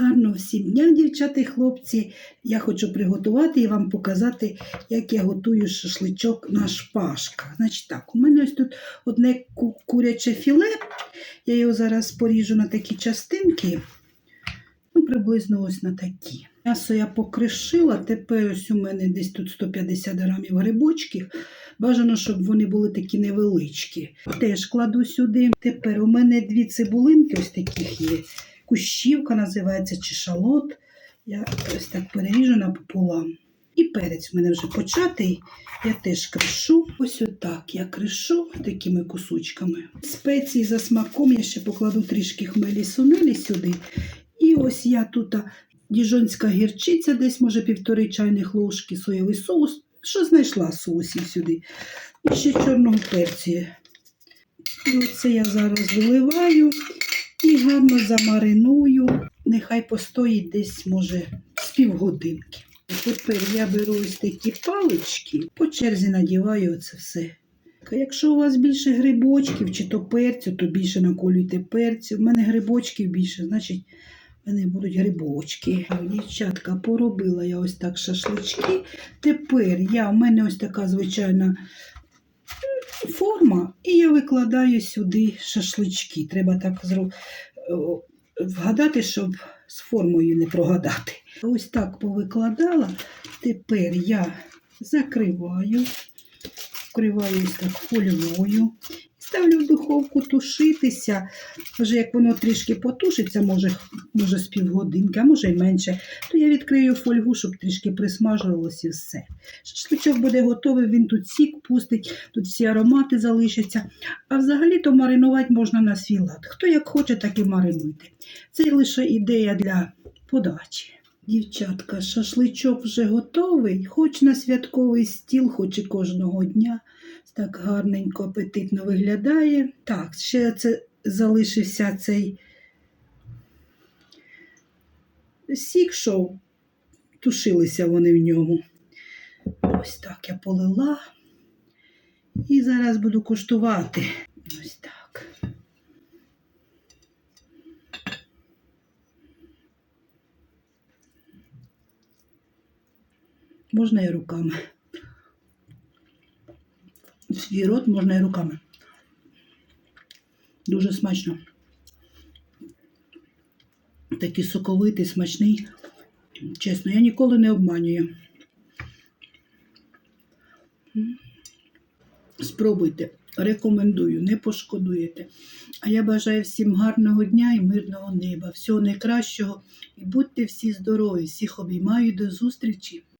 Гарного всім дня, дівчата і хлопці. Я хочу приготувати і вам показати, як я готую шашличок на шпажках. Значить так, у мене ось тут одне куряче філе. Я його зараз поріжу на такі частинки. Ну, приблизно ось на такі. М'ясо я покришила, тепер ось у мене десь тут 150 грамів грибочків. Бажано, щоб вони були такі невеличкі. Теж кладу сюди. Тепер у мене дві цибулинки ось таких є. Кущівка називається чи шалот. Я ось так переріжу напополам. І перець в мене вже початий. Я теж кришу. Ось отак я кришу такими кусочками. Спеції за смаком я ще покладу трішки хмелі сунелі сюди. І ось я тут діжонська гірчиця, десь може півтори чайних ложки, соєвий соус. Що знайшла соусів сюди? І ще чорного перцю. І оце я зараз виливаю і гарно замариную. Нехай постоїть десь, може, з півгодинки. Тепер я беру ось такі палички, по черзі надіваю це все. Якщо у вас більше грибочків чи то перцю, то більше наколюйте перцю. У мене грибочків більше, значить, в мене будуть грибочки. Дівчатка, поробила я ось так шашлички. Тепер я, у мене ось така звичайна форма, і я викладаю сюди шашлички. Треба так зру... вгадати, щоб з формою не прогадати. Ось так повикладала. Тепер я закриваю, вкриваю ось так фольгою. Ставлю в духовку тушитися. Вже як воно трішки потушиться, може, може з півгодинки, а може й менше, то я відкрию фольгу, щоб трішки присмажувалося все. Шашличок буде готовий, він тут сік пустить, тут всі аромати залишаться. А взагалі-то маринувати можна на свій лад. Хто як хоче, так і маринуйте. Це лише ідея для подачі. Дівчатка, шашличок вже готовий, хоч на святковий стіл, хоч і кожного дня. Так гарненько, апетитно виглядає. Так, ще це залишився цей сік, що тушилися вони в ньому. Ось так я полила. І зараз буду куштувати. Ось так. Можна і руками. Свій рот можна і руками. Дуже смачно. Такий соковитий, смачний. Чесно, я ніколи не обманюю. Спробуйте, рекомендую, не пошкодуєте. А я бажаю всім гарного дня і мирного неба, всього найкращого. І будьте всі здорові, всіх обіймаю до зустрічі!